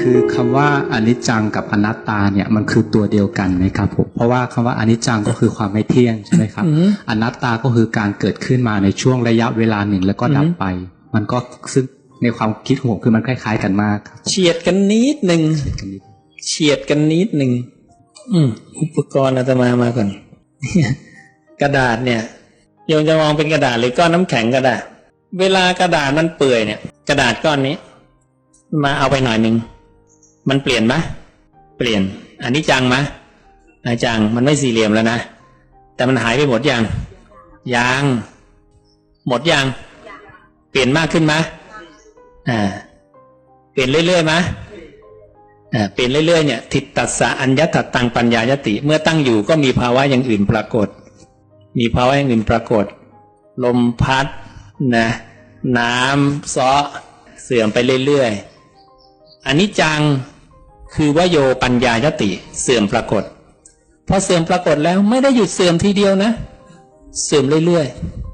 คือคำว่าอนิจจังกับอนัตตาเนี่ยมันคือตัวเดียวกันไหมครับผมเพราะว่าคำว่าอนิจจังก็คือความไม่เที่ยงใช่ไหมครับอืมอนัตตาก็คือการเกิดขึ้นมาในช่วงระยะเวลาหนึ่งแล้วก็ดับอืมไป มันก็ซึ่งในความคิดของผมคือมันคล้าย ๆ กันมากครับเฉียดกันนิดหนึ่งกันนิดเฉียดกันนิดหนึ่งอืมอุปกรณ์อาตมามาก่อนกระดาษเนี่ยโยมจะมองเป็นกระดาษหรือก้อนน้ำแข็งก็ได้ เวลากระดาษมันเปื่อยเนี่ย กระดาษก้อนนี้ มาเอาไปหน่อยหนึ่ง มันเปลี่ยนไหมเปลี่ยน อันนี้จังไหมอันจังมันไม่สี่เหลี่ยมแล้วนะ แต่มันหายไปหมดยังยังหมดยังเปลี่ยนมากขึ้นไหมอ่า เปลี่ยนเรื่อยๆไหมอ่าเป็นเรื่อยๆเนี่ยทิฏตัสสะอัญญตัดตังปัญญายติ เมื่อตั้งอยู่ก็มีภาวะอย่างอื่นปรากฏ มีภาวะอย่างอื่นปรากฏ ลมพัดนะน้ำซ้อเสื่อมไปเรื่อยๆอันนี้จัง คือวโยปัญญายติเสื่อมปรากฏพอเสื่อมปรากฏแล้วไม่ได้หยุดเสื่อมทีเดียวนะ เสื่อมเรื่อย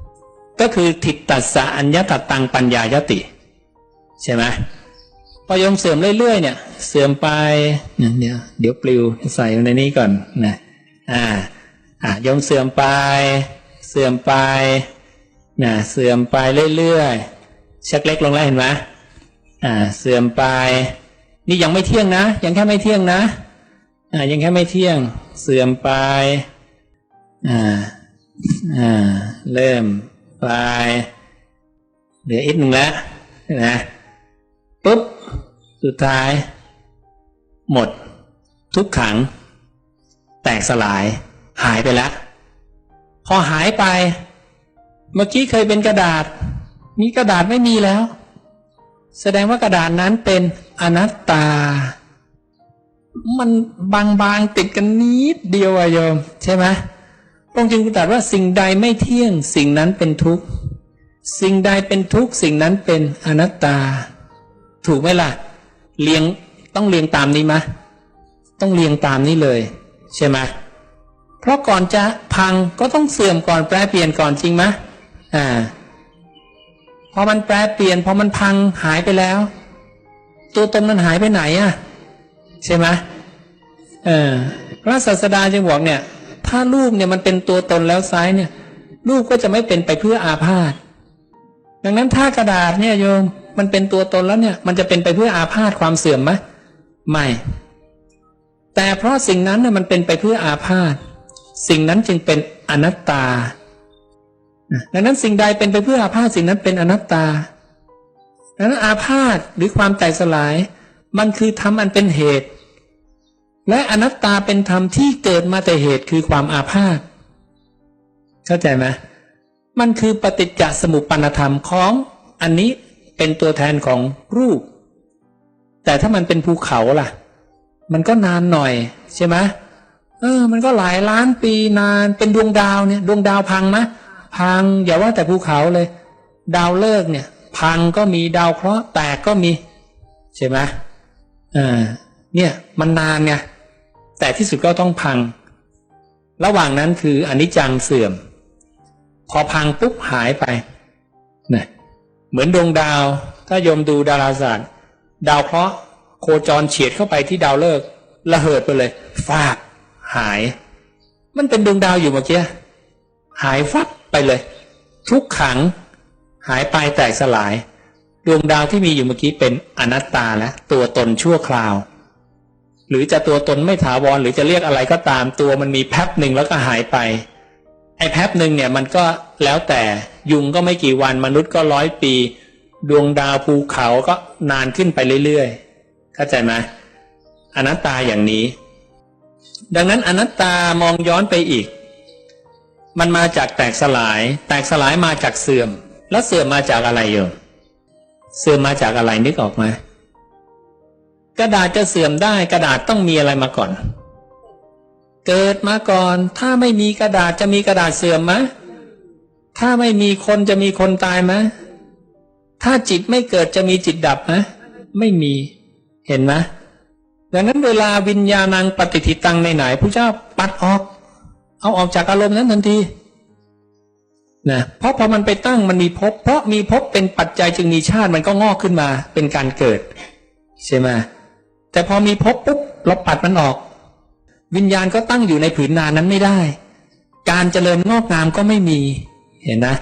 ๆ ก็คือทิฏตัสสะอัญญตตังปัญญายติ ใช่ไหมพอโยมเสื่อมเรื่อยๆ เนี่ย เสื่อมไปเนี่ยเดี๋ยวเดี๋ยวปลิวใส่ในนี้ก่อนนะอ่าอ่าโยมเสื่อมไป เสื่อมไปนะเสื่อมไปเรื่อยๆชักเล็กลงแล้วเห็นไหมอ่าเสื่อมไป นี่ยังไม่เที่ยงนะ ยังแค่ไม่เที่ยงนะอ่ายังแค่ไม่เที่ยง เสื่อมไปอ่าอ่าเริ่มไปเหลืออีกหนึ่งแล้วนะปุ๊บสุดท้าย หมด ทุกขัง แตกสลาย หายไปแล้ว พอหายไป เมื่อกี้เคยเป็นกระดาษ นี้กระดาษไม่มีแล้ว แสดงว่ากระดาษนั้นเป็น อนัตตา มันบางๆติดกันนิดเดียวอะโยม ใช่ไหมพระองค์จึงตรัสว่าสิ่งใดไม่เที่ยง สิ่งนั้นเป็นทุกข์ สิ่งใดเป็นทุกข์ สิ่งนั้นเป็นอนัตตา ถูกไหมล่ะเรียงต้องเรียงตามนี้ไหมต้องเรียงตามนี้เลย ใช่ไหมเพราะก่อนจะพังก็ต้องเสื่อมก่อนแปรเปลี่ยนก่อนจริงไหมอ่าพอมันแปรเปลี่ยนพอมันพังหายไปแล้ว ตัวตนมันหายไปไหนอะใช่ไหมเออพระศาสดาจึงบอกเนี่ย ถ้ารูปเนี่ยมันเป็นตัวตนแล้วซ้ายเนี่ย รูปก็จะไม่เป็นไปเพื่ออาพาธดังนั้นถ้ากระดาษเนี่ยโยมมันเป็นตัวตนแล้วเนี่ย มันจะเป็นไปเพื่ออาพาธความเสื่อมไหมไม่ แต่เพราะสิ่งนั้นเนี่ยมันเป็นไปเพื่ออาพาธสิ่งนั้นจึงเป็นอนัตตาดังนั้นสิ่งใดเป็นไปเพื่ออาพาธสิ่งนั้นเป็นอนัตตา นั้นอาพาธหรือความแตกสลาย มันคือธรรมอันเป็นเหตุ และอนัตตาเป็นธรรมที่เกิดมาแต่เหตุคือความอาพาธเข้าใจไหมมันคือปฏิจจสมุปปนธรรมของอันนี้เป็นตัวแทนของรูป แต่ถ้ามันเป็นภูเขาล่ะ มันก็นานหน่อยใช่ไหมเออ มันก็หลายล้านปีนานเป็นดวงดาวเนี่ย ดวงดาวพังไหมพังอย่าว่าแต่ภูเขาเลย ดาวเลิกเนี่ย พังก็มีดาวเคราะห์แตกก็มี ใช่ไหมเออเนี่ยมันนานไงแต่ที่สุดก็ต้องพัง ระหว่างนั้นคืออนิจจังเสื่อม พอพังปุ๊บหายไปนะเหมือนดวงดาว ถ้าโยมดูดาราศาสตร์ ดาวเคราะห์โคจรเฉียดเข้าไปที่ดาวฤกษ์ระเหิดไปเลยฟาดหาย มันเป็นดวงดาวอยู่เมื่อกี้หายฟับไปเลย ทุกขัง หายไปแตกสลาย ดวงดาวที่มีอยู่เมื่อกี้เป็นอนัตตาและตัวตนชั่วคราว หรือจะตัวตนไม่ถาวรหรือจะเรียกอะไรก็ตามตัวมันมีแป๊บหนึ่งแล้วก็หายไป ไอ้แป๊บหนึ่งเนี่ยมันก็แล้วแต่ยุงก็ไม่กี่วันมนุษย์ก็ร้อยปี ดวงดาวภูเขาก็นานขึ้นไปเรื่อยๆเข้าใจไหมอนัตตาอย่างนี้ ดังนั้นอนัตตามองย้อนไปอีก มันมาจากแตกสลาย แตกสลายมาจากเสื่อม แล้วเสื่อมมาจากอะไรโยมเสื่อมมาจากอะไรนึกออกไหมกระดาษจะเสื่อมได้กระดาษต้องมีอะไรมาก่อน เกิดมาก่อน ถ้าไม่มีกระดาษจะมีกระดาษเสื่อมไหมถ้าไม่มีคนจะมีคนตายไหมถ้าจิตไม่เกิดจะมีจิตดับไหมไม่มีเห็นไหมดังนั้นเวลาวิญญาณังปฏิทิตังในไหนพระเจ้าปัดออก เอาออกจากอารมณ์นั้นทันที นะเพราะพอมันไปตั้งมันมีภพเพราะมีภพเป็นปัจจัยจึงมีชาติมันก็งอกขึ้นมาเป็นการเกิด ใช่ไหมแต่พอมีภพปุ๊บเราปัดมันออก วิญญาณก็ตั้งอยู่ในผืนนานั้นไม่ได้ การเจริญงอกงามก็ไม่มีเห็นนะ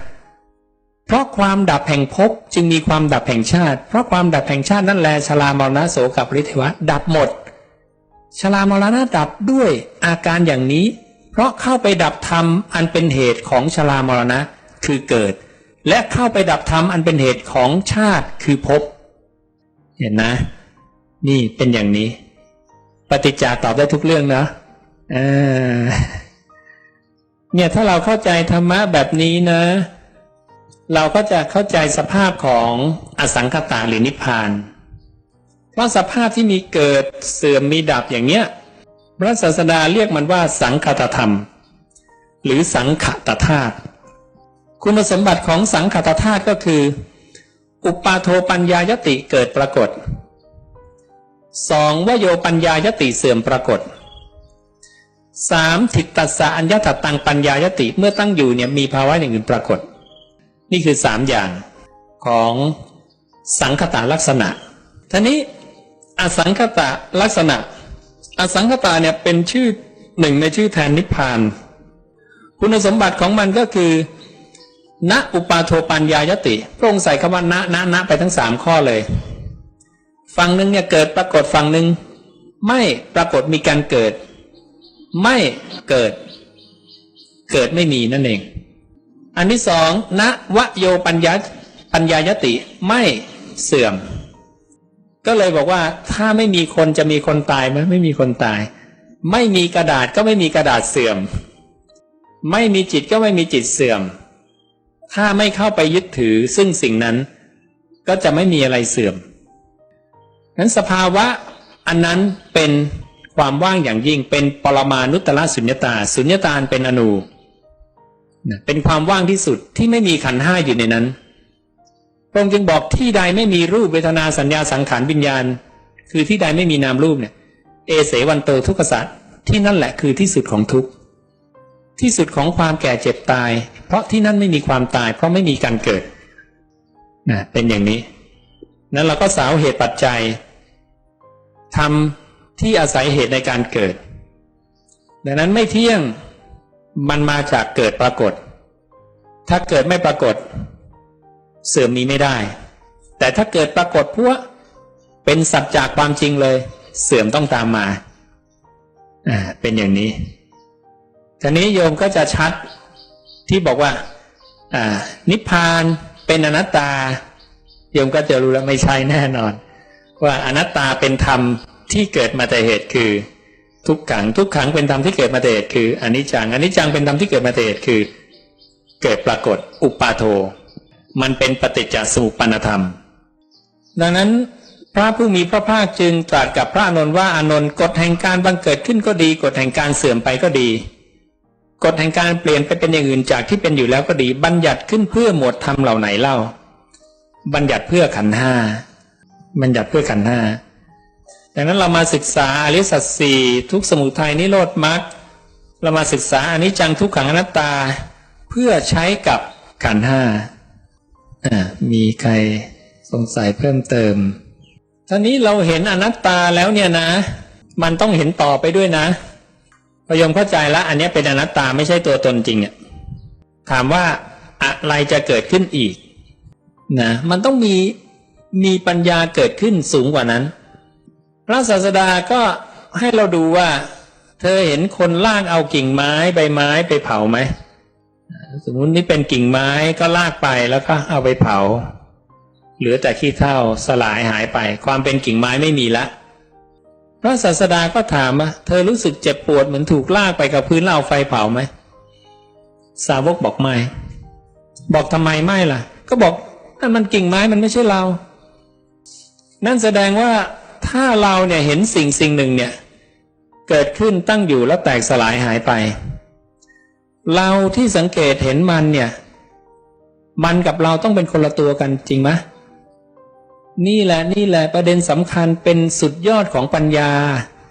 เพราะความดับแห่งภพจึงมีความดับแห่งชาติ เพราะความดับแห่งชาตินั่นแลชรามรณะโสกับริเทวะ ดับหมดชรามรณะดับด้วยอาการอย่างนี้ เพราะเข้าไปดับธรรมอันเป็นเหตุของชรามรณะคือเกิด และเข้าไปดับธรรมอันเป็นเหตุของชาติคือภพเห็นนะ นี่เป็นอย่างนี้ ปฏิจจาตอบได้ทุกเรื่องนะเออเนี่ยถ้าเราเข้าใจธรรมะแบบนี้นะ เราก็จะเข้าใจสภาพของอสังขตาหรือนิพพานเพราะสภาพที่มีเกิดเสื่อมมีดับอย่างเนี้ย พระศาสดาเรียกมันว่าสังคตธรรม หรือสังขตธาตุคุณสมบัติของสังขตธาตุก็คือ อุปาโทปัญญายติเกิดปรากฏสองวโยปัญญายติเสื่อมปรากฏสามทิตตัสสะอัญญตตังปัญญายติเมื่อตั้งอยู่เนี่ยมีภาวะอย่างอื่นปรากฏ นี่คือสามอย่างของสังคตาลักษณะท่านี้อสังคตาลักษณะ อสังคตาเนี่ยเป็นชื่อหนึ่งในชื่อแทนนิพพาน คุณสมบัติของมันก็คือ ณอุปาโทปัญญายติพระองค์ใส่คำว่าณณณไปทั้งสามข้อเลย ฝั่งหนึ่งเนี่ยเกิดปรากฏฝั่งหนึ่งไม่ปรากฏมีการเกิด ไม่เกิด เกิดไม่มีนั่นเอง อันที่สองณวโยปัญญาปัญญายติไม่เสื่อม ก็เลยบอกว่าถ้าไม่มีคนจะมีคนตายไหมไม่มีคนตาย ไม่มีกระดาษก็ไม่มีกระดาษเสื่อม ไม่มีจิตก็ไม่มีจิตเสื่อม ถ้าไม่เข้าไปยึดถือซึ่งสิ่งนั้น ก็จะไม่มีอะไรเสื่อมนั้นสภาวะอันนั้นเป็นความว่างอย่างยิ่งเป็นปรมานุตตรสุญญตา สุญญตาเป็นอนูเป็นความว่างที่สุดที่ไม่มีขันห้าอยู่ในนั้น พระองค์จึงบอกที่ใดไม่มีรูปเวทนาสัญญาสังขารวิญญาณ คือที่ใดไม่มีนามรูปเนี่ยเอเสวันโตทุกขสัตว์ที่นั่นแหละคือที่สุดของทุกข์ที่สุดของความแก่เจ็บตาย เพราะที่นั่นไม่มีความตาย เพราะไม่มีการเกิดนะเป็นอย่างนี้ นั้นเราก็สาวเหตุปัจจัยทำที่อาศัยเหตุในการเกิด ดังนั้นไม่เที่ยงมันมาจากเกิดปรากฏ ถ้าเกิดไม่ปรากฏ เสื่อมมีไม่ได้ แต่ถ้าเกิดปรากฏพวกเป็นสัจจากความจริงเลย เสื่อมต้องตามมาอ่าเป็นอย่างนี้ทีนี้โยมก็จะชัดที่บอกว่าอ่า นิพพานเป็นอนัตตา โยมก็จะรู้แล้วไม่ใช่แน่นอน ว่าอนัตตาเป็นธรรมที่เกิดมาแต่เหตุคือ ทุกขังทุกขังเป็นธรรมที่เกิดมาแต่เหตุคืออนิจจังอนิจจังเป็นธรรมที่เกิดมาแต่เหตุคือ เกิดปรากฏอุปาโท มันเป็นปฏิจจสมุปปนธรรม ดังนั้นพระผู้มีพระภาคจึงตรัสกับพระอานนว่าอานนท์กฎแห่งการบังเกิดขึ้นก็ดี กฎแห่งการเสื่อมไปก็ดีกฎแห่งการเปลี่ยนไปเป็นอย่างอื่นจากที่เป็นอยู่แล้วก็ดี บัญญัติขึ้นเพื่อหมวดธรรมเหล่าไหนเล่า บัญญัติเพื่อขันห้าบัญญัติเพื่อขันห้าดังนั้นเรามาศึกษาอริสัจสี่ทุกสมุทัยนิโรธมรรคเรามาศึกษาอนิจจังทุกขังอนัตตา เพื่อใช้กับขันห้า มีใครสงสัยเพิ่มเติมท่านี้เราเห็นอนัตตาแล้วเนี่ยนะ มันต้องเห็นต่อไปด้วยนะพยมเข้าใจแล้วอันนี้เป็นอนัตตาไม่ใช่ตัวตนจริงอะถามว่าอะไรจะเกิดขึ้นอีกนะมันต้องมีมีปัญญาเกิดขึ้นสูงกว่านั้น พระศาสดาก็ให้เราดูว่า เธอเห็นคนลากเอากิ่งไม้ใบไม้ไปเผาไหม สมมุตินี่เป็นกิ่งไม้ก็ลากไปแล้วก็เอาไปเผา เหลือแต่ขี้เถ้าสลายหายไป ความเป็นกิ่งไม้ไม่มีละพระศาสดาก็ถามว่าเธอรู้สึกเจ็บปวดเหมือนถูกลากไปกับพื้นแล้วเอาไฟเผาไหมสาวกบอกไม่บอกทำไมไม่ล่ะ ก็บอกนั่นมันกิ่งไม้มันไม่ใช่เรา นั่นแสดงว่าถ้าเราเนี่ยเห็นสิ่งสิ่งหนึ่งเนี่ย เกิดขึ้นตั้งอยู่แล้วแตกสลายหายไป เราที่สังเกตเห็นมันเนี่ย มันกับเราต้องเป็นคนละตัวกันจริงไหมนี่แหละนี่แหละประเด็นสำคัญเป็นสุดยอดของปัญญา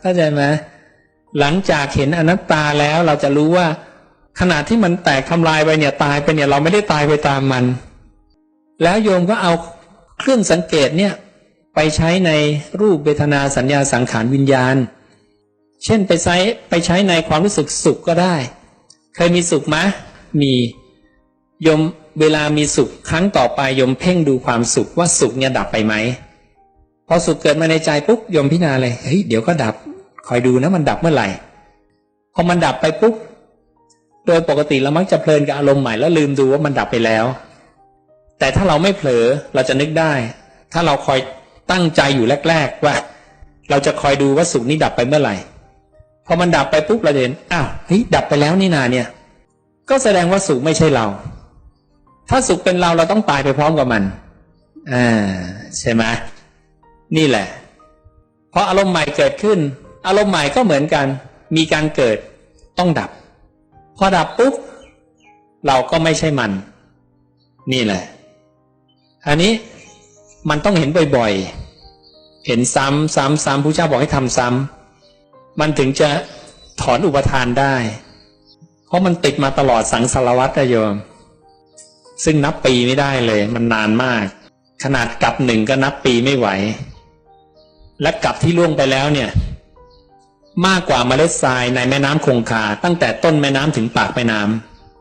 เข้าใจไหมหลังจากเห็นอนัตตาแล้วเราจะรู้ว่า ขณะที่มันแตกทำลายไปเนี่ยตายไปเนี่ยเราไม่ได้ตายไปตามมัน แล้วโยมก็เอาเครื่องสังเกตเนี่ยไปใช้ในรูปเวทนาสัญญาสังขารวิญญาณ เช่นไปใช้ไปใช้ในความรู้สึกสุขก็ได้ เคยมีสุขไหมมียมเวลามีสุขครั้งต่อไปยมเพ่งดูความสุขว่าสุขเนี่ยดับไปไหมพอสุขเกิดมาในใจปุ๊บยมพิจารณาเลยเฮ้ยเดี๋ยวก็ดับ คอยดูนะมันดับเมื่อไหร่พอมันดับไปปุ๊บโดยปกติเรามักจะเพลินกับอารมณ์ใหม่แล้วลืมดูว่ามันดับไปแล้ว แต่ถ้าเราไม่เผลอเราจะนึกได้ ถ้าเราคอยตั้งใจอยู่แรก ๆ ว่า เราจะคอยดูว่าสุขนี้ดับไปเมื่อไหร่ พอมันดับไปปุ๊บเราเห็นอ้าวเฮ้ยดับไปแล้วนี่นาเนี่ย ก็แสดงว่าสุขไม่ใช่เรา ถ้าสุขเป็นเราเราต้องตายไปพร้อมกับมันอ่าใช่ไหมนี่แหละพออารมณ์ใหม่เกิดขึ้น อารมณ์ใหม่ก็เหมือนกัน มีการเกิดต้องดับ พอดับปุ๊บเราก็ไม่ใช่มัน นี่แหละ อันนี้มันต้องเห็นบ่อยๆ เห็นซ้ำซ้ำซ้ำผู้เจ้าบอกให้ทำซ้ำ มันถึงจะถอนอุปทานได้ เพราะมันติดมาตลอดสังสารวัตรโยม ซึ่งนับปีไม่ได้เลย มันนานมาก ขนาดกลับหนึ่งก็นับปีไม่ไหว และกลับที่ล่วงไปแล้วเนี่ย มากกว่าเมล็ดทรายในแม่น้ำคงคา ตั้งแต่ต้นแม่น้ำถึงปากแม่น้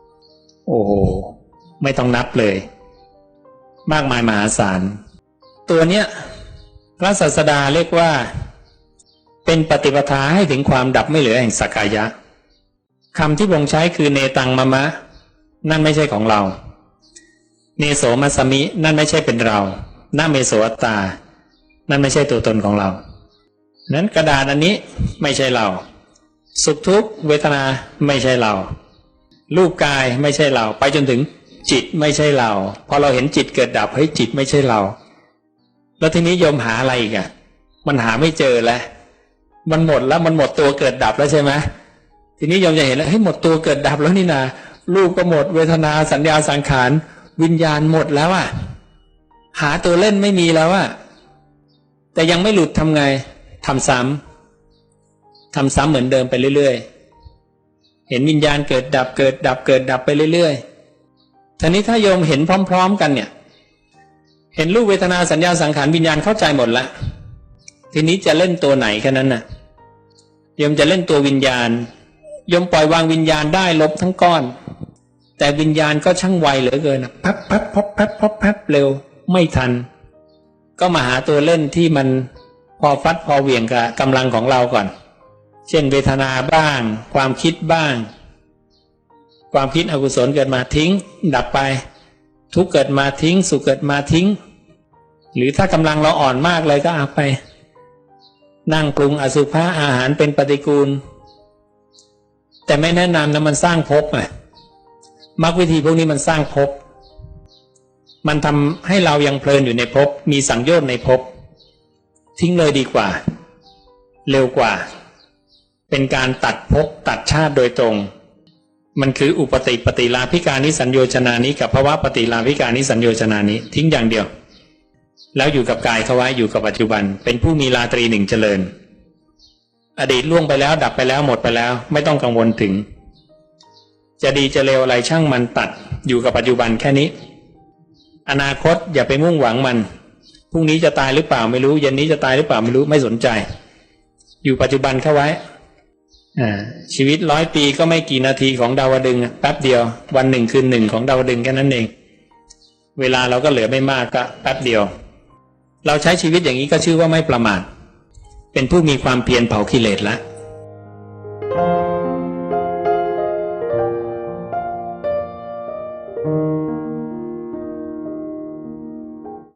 ำโอ้โห ไม่ต้องนับเลย มากมายมหาศาล ตัวเนี้ยพระศาสดาเรียกว่า เป็นปฏิปทาให้ถึงความดับไม่เหลือแห่งสักกายะคำที่บ่งใช้คือเนตังมะมะ นั่นไม่ใช่ของเรา เนโสมัสมิ นั่นไม่ใช่เป็นเรานาเมโสอตา นั่นไม่ใช่ตัวตนของเรา นั้นกระดาษอันนี้ไม่ใช่เรา สุขทุกขเวทนาไม่ใช่เรา รูปกายไม่ใช่เรา ไปจนถึงจิตไม่ใช่เรา พอเราเห็นจิตเกิดดับเฮ้ยจิตไม่ใช่เรา แล้วทีนี้โยมหาอะไรอีกอะมันหาไม่เจอแล้ว มันหมดแล้วมันหมดตัวเกิดดับแล้วใช่ไหมทีนี้โยมจะเห็นแล้วเฮ้ยหมดตัวเกิดดับแล้วนี่นารูปก็หมดเวทนาสัญญาสังขารวิญญาณหมดแล้วอะหาตัวเล่นไม่มีแล้วอะแต่ยังไม่หลุดทำไงทำซ้ำทำซ้ำเหมือนเดิมไปเรื่อยๆ เห็นวิญญาณเกิดดับเกิดดับเกิดดับไปเรื่อยๆทีนี้ถ้าโยมเห็นพร้อม ๆ กันเนี่ย เห็นรูปเวทนาสัญญาสังขารวิญญาณเข้าใจหมดละ ทีนี้จะเล่นตัวไหนแค่นั้นน่ะโยมจะเล่นตัววิญญาณโยมปล่อยวางวิญญาณได้ลบทั้งก้อน แต่วิญญาณก็ช่างไวเหลือเกินนะแป๊บแป๊บพบแป๊บพบแป๊บเร็วไม่ทัน ก็มาหาตัวเล่นที่มันพอฟัดพอเหวี่ยงกับกำลังของเราก่อน เช่นเวทนาบ้าง ความคิดบ้าง ความคิดอกุศลเกิดมาทิ้ง ดับไป ทุกเกิดมาทิ้ง สุขเกิดมาทิ้ง หรือถ้ากำลังเราอ่อนมากเลยก็เอาไป นั่งปรุงอสุภะอาหารเป็นปฏิกูล แต่ไม่แนะนำนะมันสร้างภพอะมรรควิธีพวกนี้มันสร้างภพมันทำให้เรายังเพลินอยู่ในภพมีสังโยชน์ในภพทิ้งเลยดีกว่า เร็วกว่า เป็นการตัดภพตัดชาติโดยตรง มันคืออุปติปฏิลาภิการนิสัญโยชนานี้ กับภาวะปฏิลาภิการนิสัญโยชนานี้ ทิ้งอย่างเดียว แล้วอยู่กับกายเขาไว้อยู่กับปัจจุบัน เป็นผู้มีราตรีหนึ่งเจริญ อดีตล่วงไปแล้วดับไปแล้วหมดไปแล้ว ไม่ต้องกังวลถึง จะดีจะเลวอะไรช่างมันตัด อยู่กับปัจจุบันแค่นี้ อนาคตอย่าไปมุ่งหวังมันพรุ่งนี้จะตายหรือเปล่าไม่รู้เย็นนี้จะตายหรือเปล่าไม่รู้ไม่สนใจ อยู่ปัจจุบันเข้าไว้ชีวิตร้อยปีก็ไม่กี่นาทีของดาวดึงแป๊บเดียว วันหนึ่งคืนหนึ่งของดาวดึงแค่นั้นเอง เวลาเราก็เหลือไม่มากก็แป๊บเดียว เราใช้ชีวิตอย่างนี้ก็ชื่อว่าไม่ประมาทเป็นผู้มีความเพียรเผากิเลสแล้ว